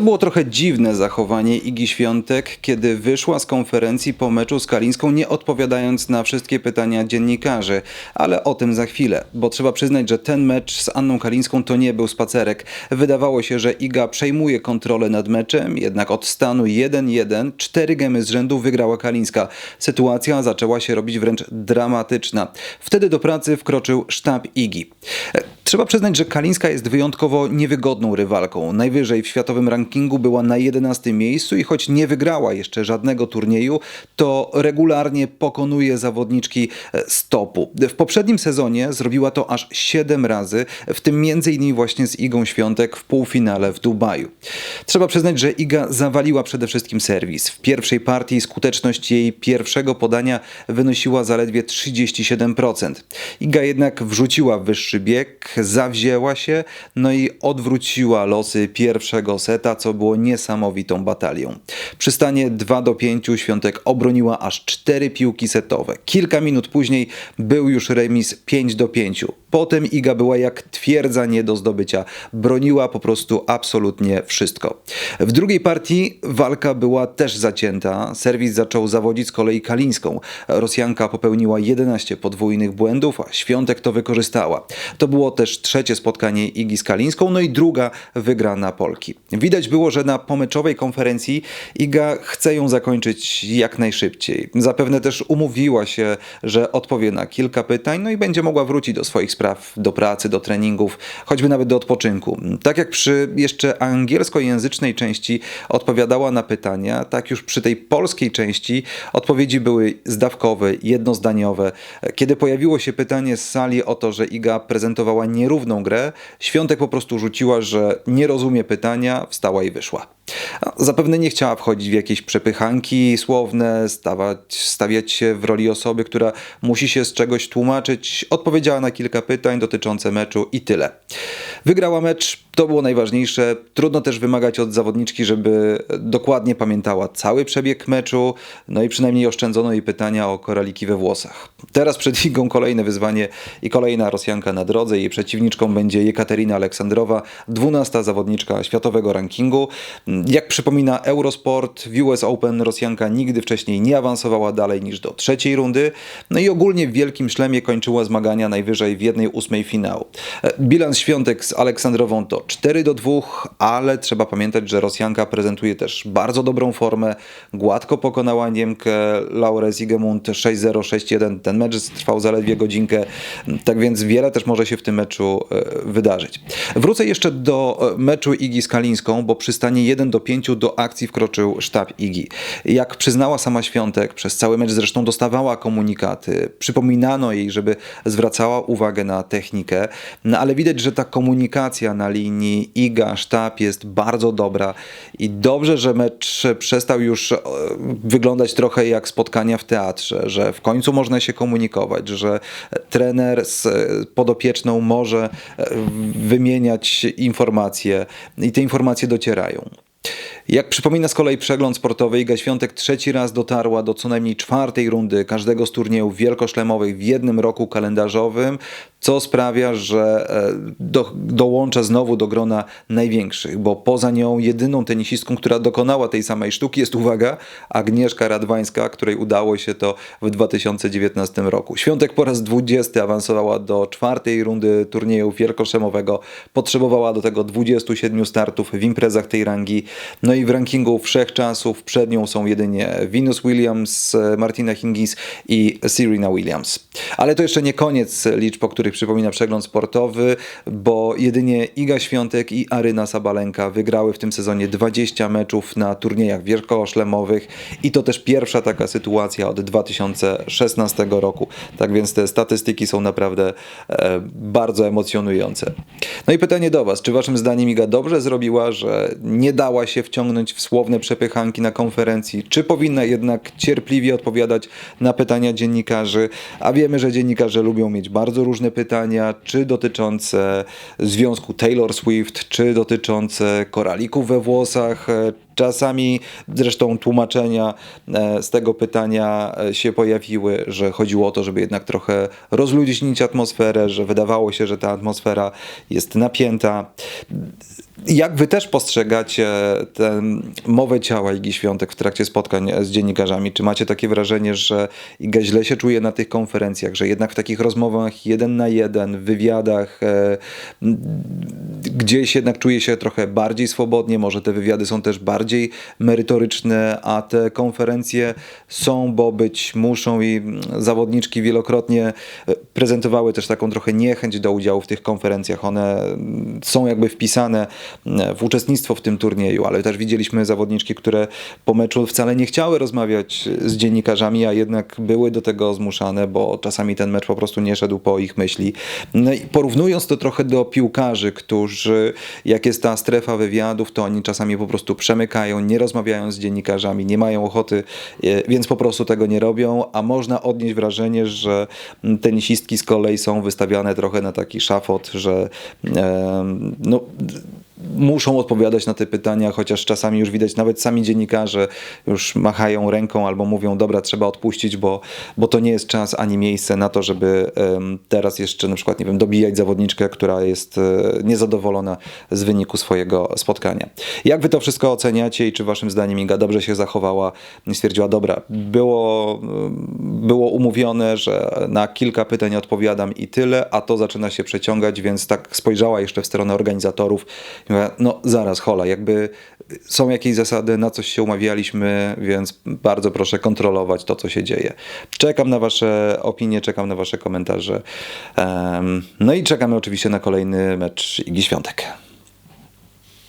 To było trochę dziwne zachowanie Igi Świątek, kiedy wyszła z konferencji po meczu z Kalińską, nie odpowiadając na wszystkie pytania dziennikarzy. Ale o tym za chwilę, bo trzeba przyznać, że ten mecz z Anną Kalińską to nie był spacerek. Wydawało się, że Iga przejmuje kontrolę nad meczem, jednak od stanu 1-1 cztery gemy z rzędu wygrała Kalińska. Sytuacja zaczęła się robić wręcz dramatyczna. Wtedy do pracy wkroczył sztab Igi. Trzeba przyznać, że Kalińska jest wyjątkowo niewygodną rywalką. Najwyżej w światowym rankingu była na 11 miejscu i choć nie wygrała jeszcze żadnego turnieju, to regularnie pokonuje zawodniczki e, z topu. W poprzednim sezonie zrobiła to aż 7 razy, w tym m.in. właśnie z Igą Świątek w półfinale w Dubaju. Trzeba przyznać, że Iga zawaliła przede wszystkim serwis. W pierwszej partii skuteczność jej pierwszego podania wynosiła zaledwie 37%. Iga jednak wrzuciła wyższy bieg, zawzięła się, no i odwróciła losy pierwszego seta, co było niesamowitą batalią. Przy stanie 2 do 5 Świątek obroniła aż 4 piłki setowe. Kilka minut później był już remis 5 do 5. Potem Iga była jak twierdza nie do zdobycia. Broniła po prostu absolutnie wszystko. W drugiej partii walka była też zacięta. Serwis zaczął zawodzić z kolei Kalińską. Rosjanka popełniła 11 podwójnych błędów, a Świątek to wykorzystała. To było też trzecie spotkanie Igi z Kalińską, no i druga wygrana Polki. Widać było, że na pomeczowej konferencji Iga chce ją zakończyć jak najszybciej. Zapewne też umówiła się, że odpowie na kilka pytań, no i będzie mogła wrócić do swoich spraw, do pracy, do treningów, choćby nawet do odpoczynku. Tak jak przy jeszcze angielskojęzycznej części odpowiadała na pytania, tak już przy tej polskiej części odpowiedzi były zdawkowe, jednozdaniowe. Kiedy pojawiło się pytanie z sali o to, że Iga prezentowała nierówną grę, Świątek po prostu rzuciła, że nie rozumie pytania, wstała i wyszła. Zapewne nie chciała wchodzić w jakieś przepychanki słowne, stawać, stawiać się w roli osoby, która musi się z czegoś tłumaczyć. Odpowiedziała na kilka pytań dotyczące meczu i tyle. Wygrała mecz, to było najważniejsze. Trudno też wymagać od zawodniczki, żeby dokładnie pamiętała cały przebieg meczu, no i przynajmniej oszczędzono jej pytania o koraliki we włosach. Teraz przed Igą kolejne wyzwanie i kolejna Rosjanka na drodze. Jej przeciwniczką będzie Jekaterina Aleksandrowa, 12 zawodniczka światowego rankingu. Jak przypomina Eurosport, w US Open Rosjanka nigdy wcześniej nie awansowała dalej niż do trzeciej rundy, no i ogólnie w wielkim szlemie kończyła zmagania najwyżej w jednej ósmej finału. Bilans świątek z Aleksandrową to 4 do 2, ale trzeba pamiętać, że Rosjanka prezentuje też bardzo dobrą formę, gładko pokonała Niemkę Laurę Sigemund 6-0, 6-1. Ten mecz trwał zaledwie godzinkę, tak więc wiele też może się w tym meczu e, wydarzyć. Wrócę jeszcze do e, meczu Igi z Kalińską, bo przy stanie 1 do 5 do akcji wkroczył sztab Igi. Jak przyznała sama Świątek, przez cały mecz zresztą dostawała komunikaty, przypominano jej, żeby zwracała uwagę na technikę, no ale widać, że ta komunikacja na linii Iga, sztab jest bardzo dobra i dobrze, że mecz przestał już e, wyglądać trochę jak spotkania w teatrze, że w końcu można się komunikować, że trener z podopieczną może e, wymieniać informacje i te informacje docierają. Jak przypomina z kolei przegląd sportowy, Iga Świątek trzeci raz dotarła do co najmniej czwartej rundy każdego z turniejów wielkoszlemowych w jednym roku kalendarzowym, co sprawia, że e, do, dołącza znowu do grona największych, bo poza nią jedyną tenisistką, która dokonała tej samej sztuki jest, uwaga, Agnieszka Radwańska, której udało się to w 2019 roku. Świątek po raz 20 awansowała do czwartej rundy turnieju wielkoszlemowego, potrzebowała do tego 27 startów w imprezach tej rangi, no i w rankingu wszechczasów przed nią są jedynie Venus Williams, Martina Hingis i Serena Williams. Ale to jeszcze nie koniec liczb, o których przypomina przegląd sportowy, bo jedynie Iga Świątek i Aryna Sabalenka wygrały w tym sezonie 20 meczów na turniejach wielkoszlemowych i to też pierwsza taka sytuacja od 2016 roku. Tak więc te statystyki są naprawdę e, bardzo emocjonujące. No i pytanie do Was, czy Waszym zdaniem Iga dobrze zrobiła, że nie dała się wciągnąć w słowne przepychanki na konferencji, czy powinna jednak cierpliwie odpowiadać na pytania dziennikarzy, a wiemy, że dziennikarze lubią mieć bardzo różne pytania, czy dotyczące związku Taylor Swift, czy dotyczące koralików we włosach, Czasami zresztą tłumaczenia e, z tego pytania e, się pojawiły, że chodziło o to, żeby jednak trochę rozluźnić atmosferę, że wydawało się, że ta atmosfera jest napięta. Jak wy też postrzegacie tę mowę ciała Igi Świątek w trakcie spotkań z dziennikarzami? Czy macie takie wrażenie, że Iga źle się czuje na tych konferencjach, że jednak w takich rozmowach jeden na jeden, w wywiadach e, gdzieś jednak czuje się trochę bardziej swobodnie, może te wywiady są też bardziej merytoryczne, a te konferencje są, bo być muszą i zawodniczki wielokrotnie e, prezentowały też taką trochę niechęć do udziału w tych konferencjach. One mm, są jakby wpisane mm, w uczestnictwo w tym turnieju, ale też widzieliśmy zawodniczki, które po meczu wcale nie chciały rozmawiać z dziennikarzami, a jednak były do tego zmuszane, bo czasami ten mecz po prostu nie szedł po ich myśli. No porównując to trochę do piłkarzy, którzy jak jest ta strefa wywiadów, to oni czasami po prostu przemykają, nie rozmawiają z dziennikarzami, nie mają ochoty, e, więc po prostu tego nie robią, a można odnieść wrażenie, że tenisistki z kolei są wystawiane trochę na taki szafot, że no muszą odpowiadać na te pytania, chociaż czasami już widać, nawet sami dziennikarze już machają ręką albo mówią, dobra, trzeba odpuścić, bo, bo to nie jest czas ani miejsce na to, żeby teraz jeszcze na przykład, nie wiem, dobijać zawodniczkę, która jest e, niezadowolona z wyniku swojego spotkania. Jak wy to wszystko oceniacie i czy waszym zdaniem Iga dobrze się zachowała? Stwierdziła, dobra, było, było umówione, że na kilka pytań odpowiadam i tyle, a to zaczyna się przeciągać, więc tak spojrzała jeszcze w stronę organizatorów no zaraz, hola, jakby są jakieś zasady, na coś się umawialiśmy, więc bardzo proszę kontrolować to, co się dzieje. Czekam na wasze opinie, czekam na wasze komentarze. No i czekamy oczywiście na kolejny mecz Igi Świątek.